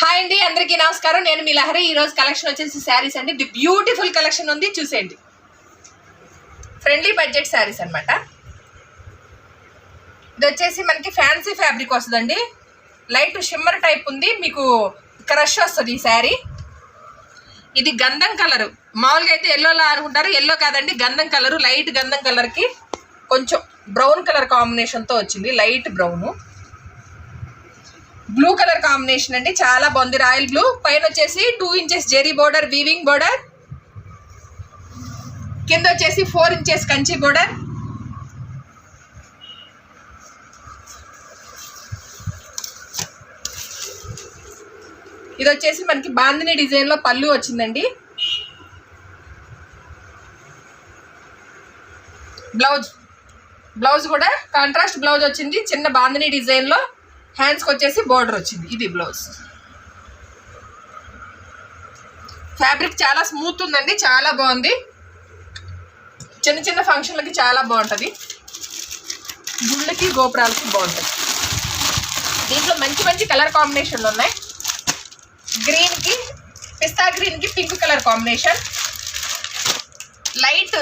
Hi అండి అందరికీ నమస్కారం. నేను మీ లహరి. ఈ రోజు కలెక్షన్ వచ్చేసి శారీస్ అండి. ది బ్యూటిఫుల్ కలెక్షన్ ఉంది చూసేయండి. ఫ్రెండ్లీ బడ్జెట్ శారీస్ అన్నమాట. ఇది వచ్చేసి మనకి ఫ్యాన్సీ ఫ్యాబ్రిక్ వస్తుందండి. లైట్ షిమ్మర్ టైప్ ఉంది మీకు క్రష్ వస్తుంది ఈ శారీ. ఇది గంధం కలరు. మామూలుగా అయితే ఎల్లోలా అనుకుంటారు ఎల్లో కాదండి గంధం కలరు లైట్ గంధం కలర్కి కొంచెం బ్రౌన్ కలర్ కాంబినేషన్తో వచ్చింది light brown. Blue colour combination అండి. చాలా బాగుంది. రాయల్ బ్లూ పైన వచ్చేసి two inches zari border weaving border కింద వచ్చేసి ఫోర్ ఇంచెస్ కంచి బోర్డర్ ఇది వచ్చేసి మనకి బాందిని డిజైన్లో పళ్ళు వచ్చిందండి. బ్లౌజ్ బ్లౌజ్ కూడా కాంట్రాస్ట్ బ్లౌజ్ వచ్చింది. చిన్న బాందిని డిజైన్లో. హ్యాండ్స్కి వచ్చేసి బోర్డర్ వచ్చింది. ఇది బ్లౌజ్ ఫ్యాబ్రిక్ చాలా స్మూత్ ఉందండి చాలా బాగుంది. చిన్న చిన్న ఫంక్షన్లకి చాలా బాగుంటుంది. గుళ్ళకి గోపురాలకి బాగుంటుంది. దీంట్లో మంచి మంచి కలర్ కాంబినేషన్లు ఉన్నాయి. గ్రీన్కి పిస్తా గ్రీన్కి pink colour combination light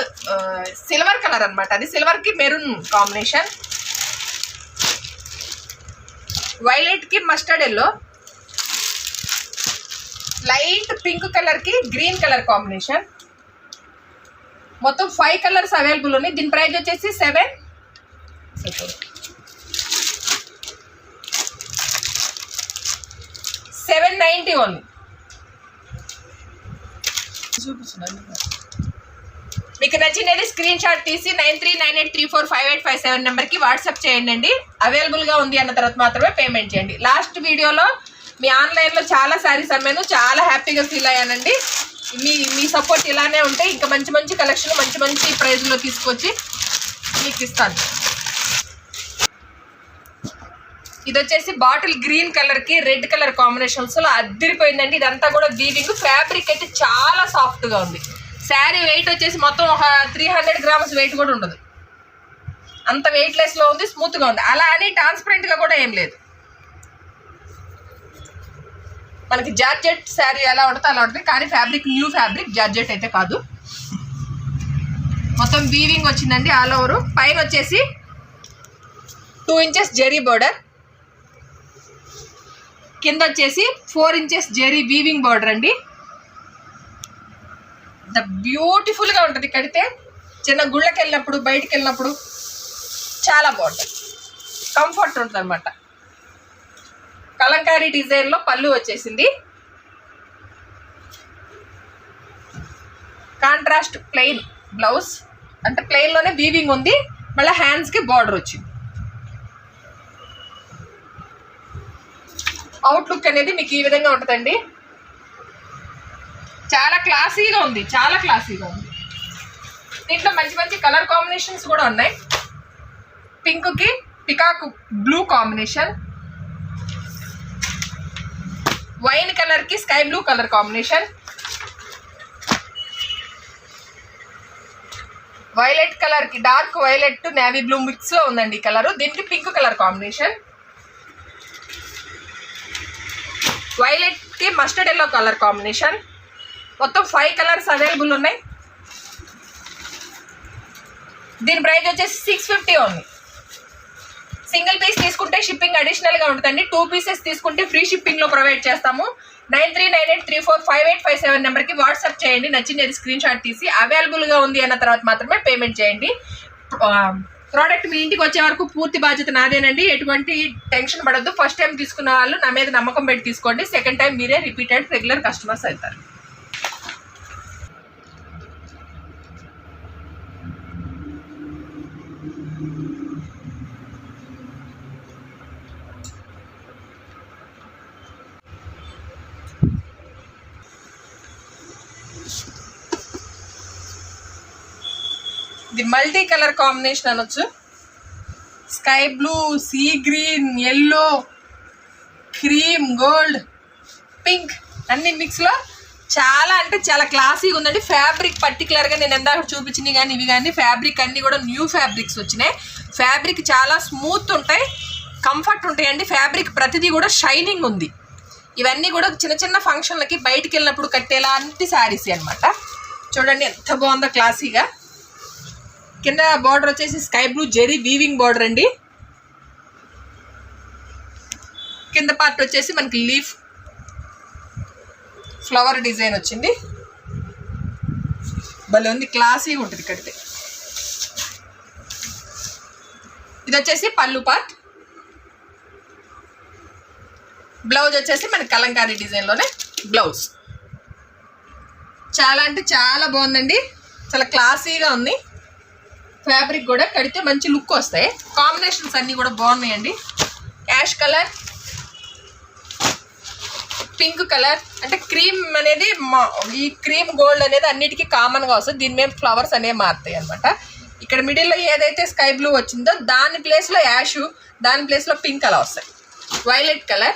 silver colour అనమాట అది సిల్వర్కి మెరూన్ కాంబినేషన్ వైలెట్కి మస్టర్డ్ ఎల్లో లైట్ పింక్ కలర్కి గ్రీన్ కలర్ కాంబినేషన్. మొత్తం ఫైవ్ కలర్స్ అవైలబుల్ ఉన్నాయి. దీని ప్రైస్ వచ్చేసి సెవెన్ సెవెన్ నైంటీ ఓన్లీ చూపిస్తున్నాను. మీకు నచ్చినది స్క్రీన్ షాట్ తీసి nine three nine eight three four five eight five seven నెంబర్కి వాట్సాప్ చేయండి అండి. అవైలబుల్గా ఉంది అన్న తర్వాత మాత్రమే పేమెంట్ చేయండి. లాస్ట్ వీడియోలో మీ ఆన్లైన్లో చాలా శారీస్ అమ్మాను. చాలా హ్యాపీగా ఫీల్ అయ్యానండి. మీ మీ సపోర్ట్ ఇలానే ఉంటే ఇంకా మంచి మంచి కలెక్షన్ మంచి మంచి ప్రైజ్లో తీసుకొచ్చి మీకు ఇస్తాను. ఇది వచ్చేసి బాటిల్ గ్రీన్ కలర్కి రెడ్ కలర్ కాంబినేషన్స్లో అద్దరిపోయిందండి. ఇదంతా కూడా వీవింగ్ ఫ్యాబ్రిక్ అయితే చాలా సాఫ్ట్గా ఉంది. శారీ వెయిట్ వచ్చేసి మొత్తం ఒక త్రీ హండ్రెడ్ గ్రామ్స్ వెయిట్ కూడా ఉండదు. అంత వెయిట్లెస్లో ఉంది స్మూత్గా ఉంది. అలా అని ట్రాన్స్పరెంట్గా కూడా ఏం లేదు. మనకి జార్జెట్ శారీ ఎలా ఉంటుందో అలా ఉంటుంది. కానీ ఫ్యాబ్రిక్ న్యూ ఫ్యాబ్రిక్ జార్జెట్ అయితే కాదు. మొత్తం వీవింగ్ వచ్చిందండి ఆల్ ఓవర్ పైన వచ్చేసి టూ ఇంచెస్ జెరీ బోర్డర్ కింద వచ్చేసి four inches zari weaving border అండి. ద బ్యూటిఫుల్గా ఉంటుంది. కడితే చిన్న గుళ్ళకి వెళ్ళినప్పుడు బయటికి వెళ్ళినప్పుడు చాలా బాగుంటుంది. కంఫర్ట్ ఉంటుంది అనమాట కలంకారీ డిజైన్లో పళ్ళు వచ్చేసింది. Contrast plain blouse. అంటే ప్లెయిన్లోనే వీవింగ్ ఉంది. మళ్ళీ హ్యాండ్స్కి బార్డర్ వచ్చింది. అవుట్లుక్ అనేది మీకు ఈ విధంగా ఉంటుందండి. చాలా క్లాసీగా ఉంది చాలా క్లాసీగా ఉంది. దీంట్లో మంచి మంచి కలర్ కాంబినేషన్స్ కూడా ఉన్నాయి. పింక్కి పికాక్ బ్లూ కాంబినేషన్. వైన్ కలర్కి sky blue colour combination. Violet కలర్కి డార్క్ వైలెట్ నేవీ బ్లూ మిక్స్లో ఉందండి ఈ కలరు. దీనికి పింక్ కలర్ కాంబినేషన్. వైలెట్కి మస్టర్డ్ ఎల్లో కలర్ కాంబినేషన్. మొత్తం ఫైవ్ కలర్స్ అవైలబుల్ ఉన్నాయి. దీని ప్రైస్ వచ్చేసి సిక్స్ ఫిఫ్టీ ఉంది. సింగిల్ పీస్ తీసుకుంటే షిప్పింగ్ అడిషనల్గా ఉంటుందండి. టూ పీసెస్ తీసుకుంటే ఫ్రీ షిప్పింగ్లో ప్రొవైడ్ చేస్తాము. Nine three nine eight three four five eight five seven నెంబర్కి వాట్సాప్ చేయండి. నచ్చింది స్క్రీన్ షాట్ తీసి అవైలబుల్గా ఉంది అన్న తర్వాత మాత్రమే పేమెంట్ చేయండి. ప్రోడక్ట్ మీ ఇంటికి వచ్చే వరకు పూర్తి బాధ్యత నాదేనండి. ఎటువంటి టెన్షన్ పడద్దు. ఫస్ట్ టైం తీసుకున్న వాళ్ళు నా మీద నమ్మకం పెట్టి తీసుకోండి. సెకండ్ టైం మీరే రిపీటెడ్ రెగ్యులర్ కస్టమర్స్ అవుతారు. ఇది మల్టీ కలర్ కాంబినేషన్ అనొచ్చు. Sky blue sea green yellow cream gold pink అన్ని మిక్స్లో చాలా అంటే చాలా క్లాసీగా ఉందండి. ఫ్యాబ్రిక్ పర్టికులర్గా నేను ఎందాక చూపించింది కానీ ఇవి కానీ ఫ్యాబ్రిక్ అన్నీ కూడా న్యూ ఫ్యాబ్రిక్స్ వచ్చినాయి. ఫ్యాబ్రిక్ చాలా స్మూత్ ఉంటాయి కంఫర్ట్ ఉంటాయండి. ఫ్యాబ్రిక్ ప్రతిదీ కూడా షైనింగ్ ఉంది. ఇవన్నీ కూడా చిన్న చిన్న ఫంక్షన్లకి బయటికి వెళ్ళినప్పుడు కట్టేలాంటి శారీస్ అన్నమాట. చూడండి ఎంత బాగుందో క్లాసీగా కింద బార్డర్ వచ్చేసి sky blue zari weaving border అండి. కింద పార్ట్ వచ్చేసి మనకి లీఫ్ ఫ్లవర్ డిజైన్ వచ్చింది. భలే ఉంది క్లాసీగా ఉంటుంది కడితే ఇది వచ్చేసి పళ్ళు పార్ట్ బ్లౌజ్ వచ్చేసి మన కలంకారీ డిజైన్లోనే బ్లౌజ్ చాలా అంటే చాలా బాగుందండి. చాలా క్లాసీగా ఉంది. ఫ్యాబ్రిక్ కూడా కడితే మంచి లుక్ వస్తాయి. కాంబినేషన్స్ అన్నీ కూడా బాగున్నాయండి. యాష్ కలర్ పింక్ కలర్ అంటే క్రీమ్ అనేది మా- ఈ క్రీమ్ గోల్డ్ అనేది అన్నిటికీ కామన్గా వస్తుంది. దీని మీద ఫ్లవర్స్ అనేవి మారుతాయి అనమాట ఇక్కడ మిడిల్లో ఏదైతే స్కై బ్లూ వచ్చిందో దాని ప్లేస్లో యాష్ దాని ప్లేస్లో పింక్ అలా వస్తాయి. Violet colour.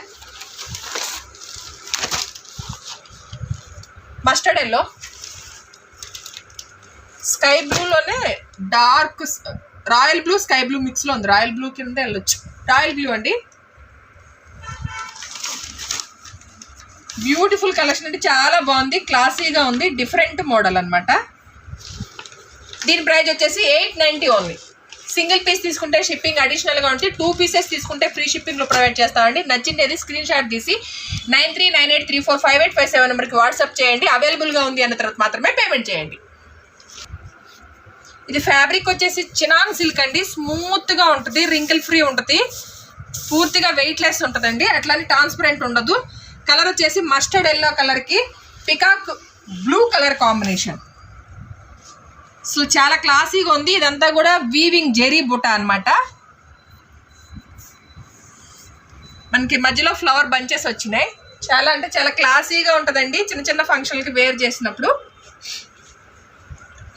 Mustard yellow sky బ్లూలోనే dark royal blue sky blue మిక్స్లో ఉంది. రాయల్ బ్లూ కింద వెళ్ళొచ్చు. రాయల్ బ్లూ అండి. బ్యూటిఫుల్ కలెక్షన్ అంటే చాలా బాగుంది. క్లాసీగా ఉంది. డిఫరెంట్ మోడల్ అనమాట దీని ప్రైస్ వచ్చేసి eight ninety only. Single piece తీసుకుంటే షిప్పింగ్ అడిషనల్గా ఉంటే టూ పీసెస్ తీసుకుంటే ఫ్రీ షిప్పింగ్లో ప్రొవైడ్ చేస్తామండి. నచ్చింది స్క్రీన్ షాట్ తీసి nine three nine eight three four five eight five seven నెంబర్కి వాట్సాప్ చేయండి. అవైలబుల్గా ఉంది అన్న తర్వాత మాత్రమే పేమెంట్ చేయండి. ఇది ఫ్యాబ్రిక్ వచ్చేసి చినాన్ సిల్క్ అండి. స్మూత్గా ఉంటుంది రింకిల్ ఫ్రీ ఉంటుంది. పూర్తిగా వెయిట్లెస్ ఉంటుందండి. అట్లానే ట్రాన్స్పరెంట్ ఉండదు. కలర్ వచ్చేసి మస్టర్డ్ ఎల్లో కలర్కి peacock blue colour combination so చాలా క్లాసీగా ఉంది. ఇదంతా కూడా వీవింగ్ జెరీ బుట్ట అన్నమాట. మనకి మధ్యలో ఫ్లవర్ బంచెస్ వచ్చినాయి. చాలా అంటే చాలా క్లాసీగా ఉంటుందండి. చిన్న చిన్న ఫంక్షన్లకి వేర్ చేసినప్పుడు.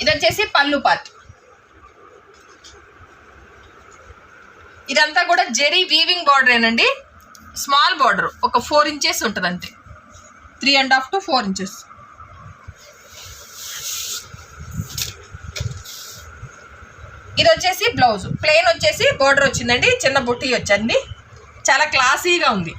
ఇది వచ్చేసి పళ్ళు పార్ట్ ఇదంతా కూడా జెరీ వీవింగ్ బార్డర్ ఏనండి? స్మాల్ బార్డర్ ఒక ఫోర్ ఇంచెస్ ఉంటుంది అంతే three and half to four inches ఇది వచ్చేసి బ్లౌజ్ ప్లెయిన్ వచ్చేసి బోర్డర్ వచ్చిందండి. చిన్న బుట్టి వచ్చింది చాలా క్లాసీగా ఉంది.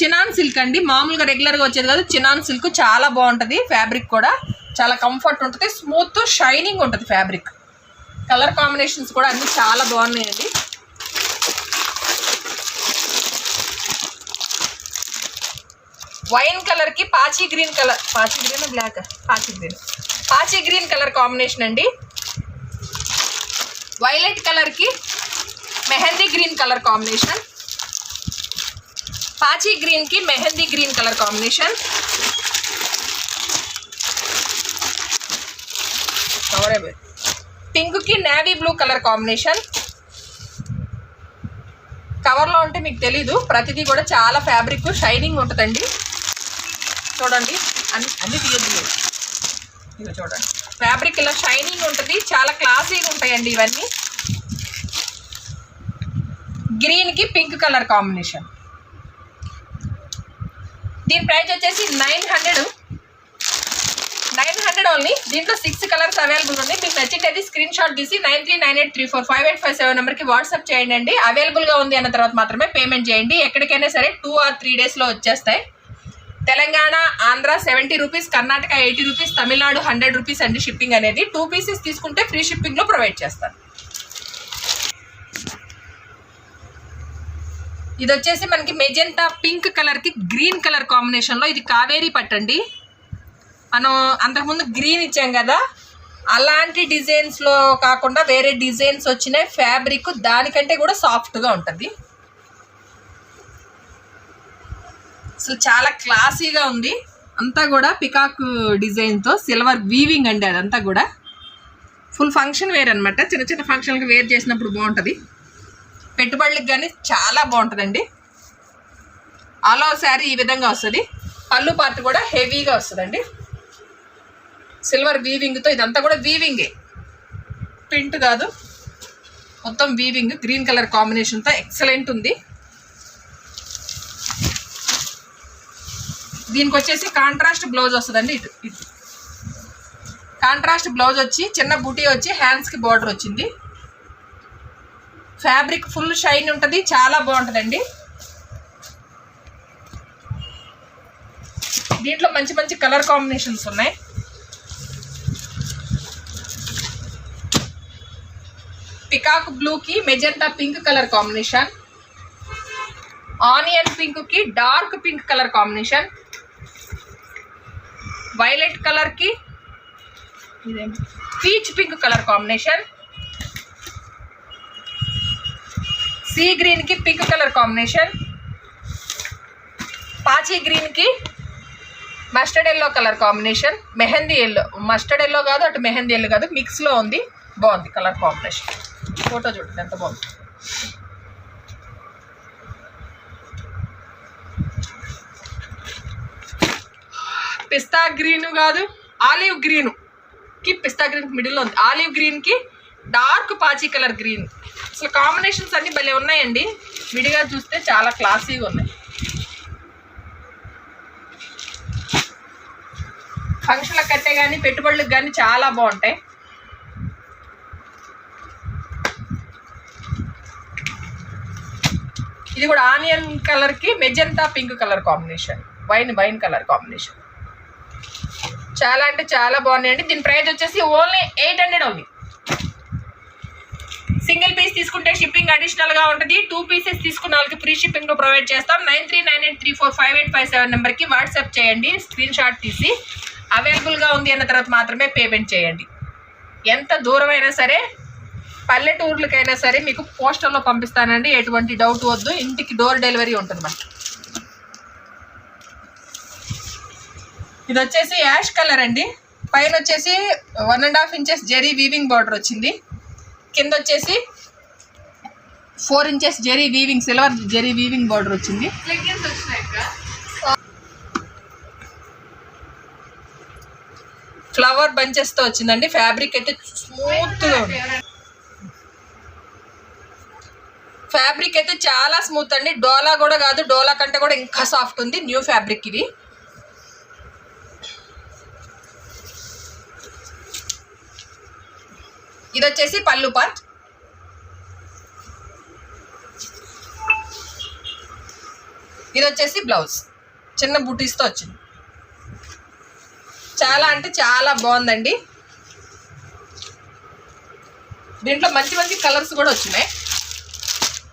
చినాన్ సిల్క్ అండి. మామూలుగా రెగ్యులర్గా వచ్చేది కాదు. చినాన్ సిల్క్ చాలా బాగుంటుంది. ఫ్యాబ్రిక్ కూడా. చాలా కంఫర్ట్ ఉంటుంది. స్మూత్ షైనింగ్ ఉంటుంది ఫ్యాబ్రిక్ కలర్ కాంబినేషన్స్ కూడా అన్నీ చాలా బాగున్నాయండి. వైన్ కలర్కి పాచి గ్రీన్ కలర్ పాచి గ్రీన్ బ్లాక్ పాచి గ్రీన్ పాచి గ్రీన్ కలర్ కాంబినేషన్ అండి. వైలెట్ కలర్కి మెహందీ గ్రీన్ కలర్ కాంబినేషన్ పాచి గ్రీన్కి మెహందీ గ్రీన్ కలర్ కాంబినేషన్ పింక్కి నేవీ బ్లూ కలర్ కాంబినేషన్ కవర్లో ఉంటే మీకు తెలీదు. ప్రతిదీ కూడా చాలా ఫ్యాబ్రిక్ షైనింగ్ ఉంటుందండి. చూడండి. అన్ని అన్ని తీయద్దు మీరు. చూడండి. ఫ్యాబ్రిక్ ఇలా షైనింగ్ ఉంటుంది. చాలా క్లాసీగా ఉంటాయండి ఇవన్నీ. గ్రీన్కి పింక్ కలర్ కాంబినేషన్ దీని ప్రైస్ వచ్చేసి nine hundred nine hundred only దీంట్లో సిక్స్ కలర్స్ అవైలబుల్ ఉంది మీకు నచ్చింది స్క్రీన్ షాట్ తీసి nine three nine eight three four five eight five seven నెంబర్కి వాట్సాప్ చేయండి అండి. అవైలబుల్గా ఉంది అన్న తర్వాత మాత్రమే పేమెంట్ చేయండి. ఎక్కడికైనా సరే టూ ఆర్ త్రీ డేస్లో వచ్చేస్తాయి. Telangana Andhra seventy rupees Karnataka eighty rupees Tamil Nadu hundred rupees అండి షిప్పింగ్ అనేది. టూ పీసెస్ తీసుకుంటే ఫ్రీ షిప్పింగ్లో ప్రొవైడ్ చేస్తాను ఇది వచ్చేసి మనకి మెజెంటా పింక్ కలర్కి గ్రీన్ కలర్ కాంబినేషన్లో ఇది కావేరీ పట్టండి. మనం అంతకుముందు గ్రీన్ ఇచ్చాం కదా అలాంటి డిజైన్స్లో కాకుండా వేరే డిజైన్స్ వచ్చినాయి ఫ్యాబ్రిక్ దానికంటే కూడా సాఫ్ట్గా ఉంటుంది. సో చాలా క్లాసీగా ఉంది. అంతా కూడా పికాక్ డిజైన్తో సిల్వర్ వీవింగ్ అండి అదంతా కూడా. ఫుల్ ఫంక్షన్ వేర్ అనమాట చిన్న చిన్న ఫంక్షన్కి వేర్ చేసినప్పుడు బాగుంటుంది. పెట్టుబడులకు కానీ చాలా బాగుంటుందండి. ఆల్ ఓవర్ శారీ ఈ విధంగా వస్తుంది. పళ్ళు పార్ట్ కూడా హెవీగా వస్తుందండి. సిల్వర్ వీవింగ్తో ఇదంతా కూడా వీవింగే ప్రింట్ కాదు. మొత్తం వీవింగ్ గ్రీన్ కలర్ కాంబినేషన్తో ఎక్సలెంట్ ఉంది. దీనికి వచ్చేసి కాంట్రాస్ట్ బ్లౌజ్ వస్తుందండి ఇటు ఇటు. కాంట్రాస్ట్ బ్లౌజ్ వచ్చి చిన్న బూటీ వచ్చి హ్యాండ్స్కి బార్డర్ వచ్చింది. ఫ్యాబ్రిక్ ఫుల్ షైన్ ఉంటుంది చాలా బాగుంటుందండి. దీంట్లో మంచి మంచి కలర్ కాంబినేషన్స్ ఉన్నాయి. పికాక్ బ్లూకి magenta pink colour combination. Onion పింక్కి dark pink colour combination. Violet కలర్కి peach pink colour combination. Sea గ్రీన్కి పింక్ కలర్ కాంబినేషన్. పాచి గ్రీన్కి mustard yellow colour combination. Mehndi yellow mustard yellow కాదు అటు మెహందీ ఎల్లో కాదు మిక్స్లో ఉంది. బాగుంది కలర్ కాంబినేషన్. ఫోటో చూడండి ఎంత బాగుంది. పిస్తా గ్రీన్ కాదు ఆలివ్ గ్రీన్. కి పిస్తా గ్రీన్ మిడిల్లో ఉంది. ఆలివ్ గ్రీన్కి డార్క్ పాచి కలర్ గ్రీన్. అసలు కాంబినేషన్స్ అన్ని భలే ఉన్నాయండి. విడిగా చూస్తే చాలా క్లాసీగా ఉన్నాయి. ఫంక్షన్లకు కట్టే కానీ పెట్టుబడులకు కానీ చాలా బాగుంటాయి. ఇది కూడా ఆనియన్ కలర్కి magenta pink colour combination. Wine wine colour combination. చాలా అంటే చాలా బాగున్నాయండి. దీని ప్రైస్ వచ్చేసి only eight hundred only. Single piece తీసుకుంటే షిప్పింగ్ అడిషనల్గా ఉంటుంది. టూ పీసెస్ తీసుకున్న వాళ్ళకి ఫ్రీ షిప్పింగ్ ప్రొవైడ్ చేస్తాం. Nine three nine eight three four five eight five seven నెంబర్కి వాట్సాప్ చేయండి. స్క్రీన్ షాట్ తీసి అవైలబుల్గా ఉంది అన్న తర్వాత మాత్రమే పేమెంట్ చేయండి. ఎంత దూరమైనా సరే పల్లెటూర్లకైనా సరే మీకు పోస్టర్లో పంపిస్తానండి. ఎటువంటి డౌట్ వద్దు. ఇంటికి డోర్ డెలివరీ ఉంటుంది మనకి ఇది వచ్చేసి యాష్ కలర్ అండి. పైన వచ్చేసి one and half inches zari weaving border వచ్చింది. కింద వచ్చేసి four inches zari weaving silver zari weaving border వచ్చింది. ఫ్లవర్ బంచెస్తో వచ్చిందండి. ఫ్యాబ్రిక్ అయితే స్మూత్గా ఉంది. ఫ్యాబ్రిక్ అయితే చాలా స్మూత్ అండి. డోలా కూడా కాదు డోలా కంటే కూడా ఇంకా సాఫ్ట్ ఉంది. న్యూ ఫ్యాబ్రిక్ ఇది. ఇది వచ్చేసి పళ్ళు పార్ట్. ఇది వచ్చేసి బ్లౌజ్. చిన్న బుటీస్తో వచ్చింది. చాలా అంటే చాలా బాగుందండి. దీంట్లో మంచి మంచి కలర్స్ కూడా వచ్చినాయి.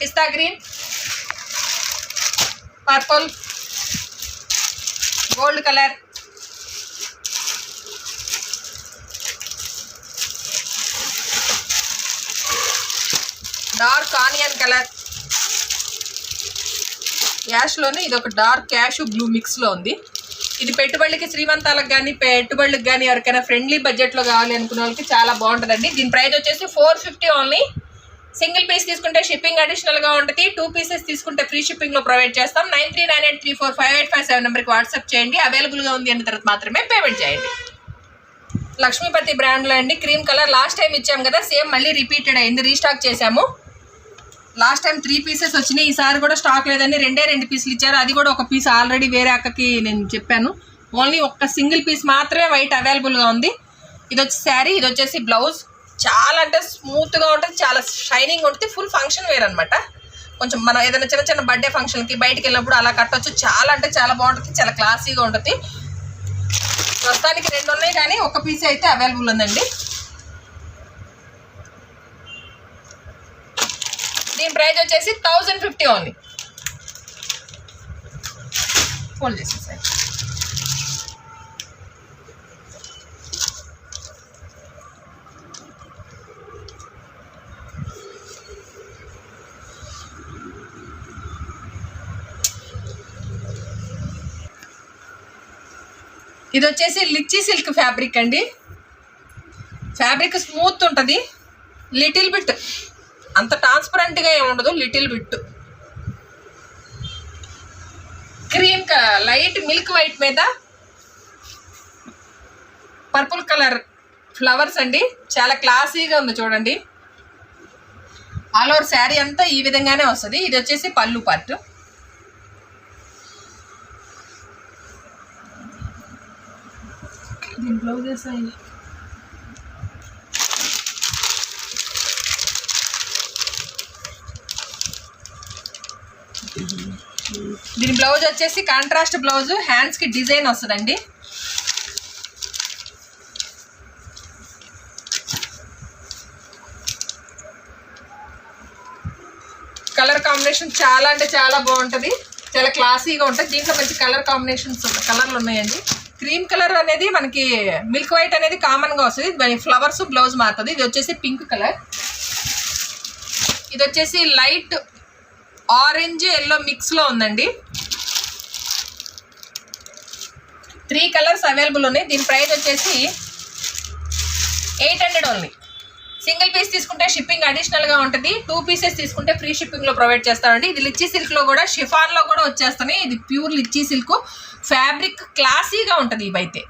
Pista green purple gold colour. Dark onion colour. యాష్లోనే ఇది ఒక డార్క్ క్యాష్ బ్లూ మిక్స్లో ఉంది. ఇది పెట్టుబడికి శ్రీమంతాలకు కానీ పెట్టుబడులకు కానీ ఎవరికైనా ఫ్రెండ్లీ బడ్జెట్లో కావాలి అనుకునే వాళ్ళకి చాలా బాగుంటుందండి. దీని ప్రైస్ వచ్చేసి four fifty only single piece తీసుకుంటే షిప్పింగ్ అడిషనల్గా ఉంటుంది. టూ పీసెస్ తీసుకుంటే ఫ్రీ షిప్పింగ్లో ప్రొవైడ్ చేస్తాం. Nine three nine eight three four five eight five seven నెంబర్కి వాట్సాప్ చేయండి. అవైలబుల్గా ఉంది అన్న తర్వాత మాత్రమే పేమెంట్ చేయండి. లక్ష్మీపతి బ్రాండ్లో అండి క్రీమ్ కలర్ లాస్ట్ టైం ఇచ్చాం కదా సేమ్ మళ్ళీ రిపీటెడ్ అయింది రీస్టాక్ చేశాము. లాస్ట్ టైం త్రీ పీసెస్ వచ్చినాయి. ఈసారి కూడా స్టాక్ లేదని రెండే రెండు పీసులు ఇచ్చారు. అది కూడా ఒక పీస్ ఆల్రెడీ వేరే అక్కకి నేను చెప్పాను. ఓన్లీ ఒక్క సింగిల్ పీస్ మాత్రమే వైట్ అవైలబుల్గా ఉంది. ఇది వచ్చి శారీ ఇది వచ్చేసి బ్లౌజ్ చాలా అంటే స్మూత్గా ఉంటుంది చాలా షైనింగ్ ఉంటుంది ఫుల్ ఫంక్షన్ వేర్ అనమాట కొంచెం మనం ఏదైనా చిన్న చిన్న బర్త్డే ఫంక్షన్కి బయటికి వెళ్ళినప్పుడు అలా కట్టొచ్చు. చాలా అంటే చాలా బాగుంటుంది చాలా క్లాసీగా ఉంటుంది. ప్రస్తుతానికి రెండు ఉన్నాయి కానీ ఒక పీస్ అయితే అవైలబుల్ ఉందండి. దీని ప్రైస్ వచ్చేసి థౌజండ్ ఫిఫ్టీ ఓన్లీ ఫోన్ చేసేసాయి. ఇది వచ్చేసి లిచ్చి సిల్క్ ఫ్యాబ్రిక్ అండి. ఫ్యాబ్రిక్ స్మూత్ ఉంటుంది. Little bit. అంత ట్రాన్స్పరెంట్గా ఏమి ఉండదు little bit. Cream light milk white మీద పర్పుల్ కలర్ ఫ్లవర్స్ అండి. చాలా క్లాసీగా ఉంది చూడండి. ఆల్ ఓవర్ శారీ అంతా ఈ విధంగానే వస్తుంది. ఇది వచ్చేసి పళ్ళు పార్ట్. దీని బ్లౌజెస్ అయ్యి దీని బ్లౌజ్ వచ్చేసి కాంట్రాస్ట్ బ్లౌజ్ హ్యాండ్స్కి డిజైన్ వస్తుందండి. కలర్ కాంబినేషన్ చాలా అంటే చాలా బాగుంటుంది. చాలా క్లాసీగా ఉంటుంది దీంట్లో మంచి కలర్ కాంబినేషన్స్ కలర్లు ఉన్నాయండి. క్రీమ్ కలర్ అనేది మనకి మిల్క్ వైట్ అనేది కామన్గా వస్తుంది. దాని ఫ్లవర్స్ బ్లౌజ్ మారుతుంది. ఇది వచ్చేసి పింక్ కలర్. ఇది వచ్చేసి లైట్ ఆరెంజ్ ఎల్లో మిక్స్లో ఉందండి. త్రీ కలర్స్ అవైలబుల్ ఉన్నాయి. దీని ప్రైస్ వచ్చేసి eight hundred only. Single piece తీసుకుంటే షిప్పింగ్ అడిషనల్గా ఉంటుంది. టూ పీసెస్ తీసుకుంటే ఫ్రీ షిప్పింగ్లో ప్రొవైడ్ చేస్తామండి ఇది లిచ్చీ సిల్క్లో కూడా షిఫాన్లో కూడా వచ్చేస్తున్నాయి. ఇది ప్యూర్ లిచ్చీ సిల్క్. ఫ్యాబ్రిక్ క్లాసీగా ఉంటుంది ఇవైతే.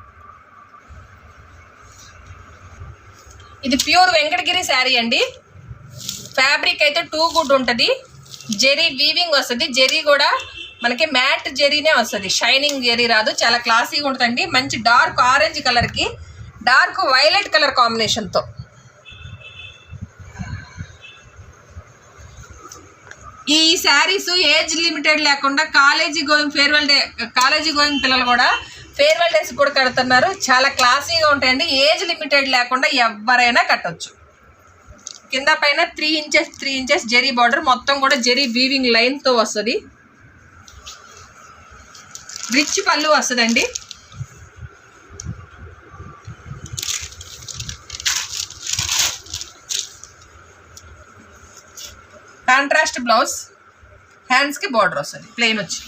ఇది ప్యూర్ వెంకటగిరి శారీ అండి. ఫ్యాబ్రిక్ అయితే టూ గుడ్ ఉంటుంది. జెరీ వీవింగ్ వస్తుంది. జెరీ కూడా మనకి మ్యాట్ జెరీనే వస్తుంది. షైనింగ్ జెరీ రాదు. చాలా క్లాసీగా ఉంటుందండి. మంచి డార్క్ ఆరెంజ్ కలర్కి డార్క్ వైలెట్ కలర్ కాంబినేషన్తో. ఈ శారీస్ ఏజ్ లిమిటెడ్ లేకుండా college going farewell day college going పిల్లలు కూడా ఫేర్వెల్ డేస్ కూడా కడుతున్నారు. చాలా క్లాసీగా ఉంటాయండి. ఏజ్ లిమిటెడ్ లేకుండా ఎవరైనా కట్టొచ్చు. కింద పైన three inches three inches zari border మొత్తం కూడా జెరీ వీవింగ్ లైన్తో వస్తుంది. రిచ్ పళ్ళు వస్తుందండి. కాంట్రాస్ట్ బ్లౌజ్ హ్యాండ్స్కి బార్డర్ వస్తుంది ప్లెయిన్ వచ్చి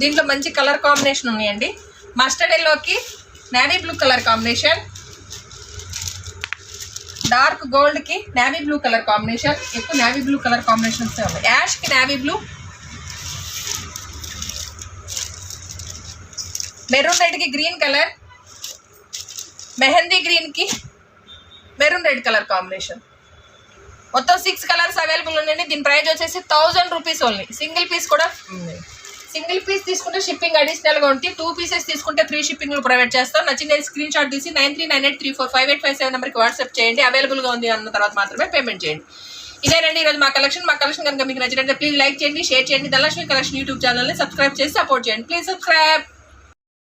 దీంట్లో మంచి కలర్ కాంబినేషన్ ఉన్నాయండి. మస్టర్డ్ ఎల్లోకి navy blue colour combination dark గోల్డ్కి navy blue colour combination ఎక్కువ నేవీ బ్లూ కలర్ కాంబినేషన్స్ ఉన్నాయి యాష్కి నేవీ బ్లూ మెరూన్ రెడ్కి గ్రీన్ కలర్ మెహందీ గ్రీన్కి మెరూన్ రెడ్ కలర్ కాంబినేషన్ మొత్తం సిక్స్ కలర్స్ అవైలబుల్ ఉన్నాయండి. దీని ప్రైస్ వచ్చేసి thousand rupees only single piece కూడా సింగిల్ పీస్ తీసుకుంటే షిప్పింగ్ అడిషనల్గా ఉంటే టూ పీసెస్ తీసుకుంటే ఫ్రీ షిప్పింగ్ ప్రొవైడ్ చేస్తాం. నచ్చిన స్క్రీన్ షాట్ తీసి nine three nine eight three four five eight five seven నెంబర్కి వాట్సాప్ చేయండి. అవైలబుల్గా ఉంది అన్న తర్వాత మాత్రమే పేమెంట్ చేయండి. ఇదేనండి ఈరోజు మా కలెక్షన్ మా కలెక్షన్ కనుక మీకు నచ్చినట్లయితే ప్లీజ్ లైక్ చేయండి షేర్ చేయండి. ధనలక్ష్మి కలెక్షన్ యూట్యూబ్ ఛానల్ని సబ్స్క్రైబ్ చేసి సపోర్ట్ చేయండి. Please subscribe